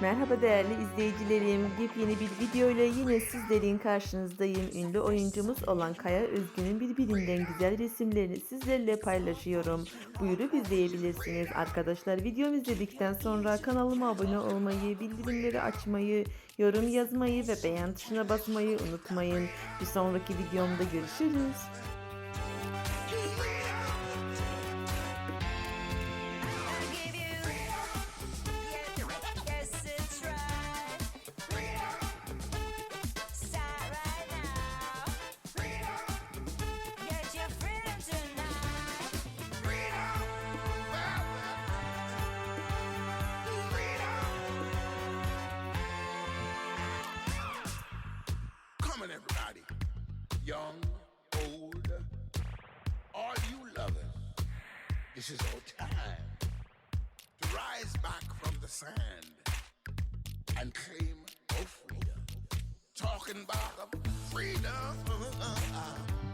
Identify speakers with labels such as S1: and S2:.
S1: Merhaba değerli izleyicilerim. Yepyeni bir video ile yine sizlerin karşınızdayım. Ünlü oyuncumuz olan Kaya Özgün'ün birbirinden güzel resimlerini sizlerle paylaşıyorum. Buyurup izleyebilirsiniz. Arkadaşlar videomu izledikten sonra kanalıma abone olmayı, bildirimleri açmayı, yorum yazmayı ve beğen tuşuna basmayı unutmayın. Bir sonraki videomda görüşürüz.
S2: On, everybody. Young, old, all you lovers. This is our time to rise back from the sand and claim our freedom. Talking about freedom.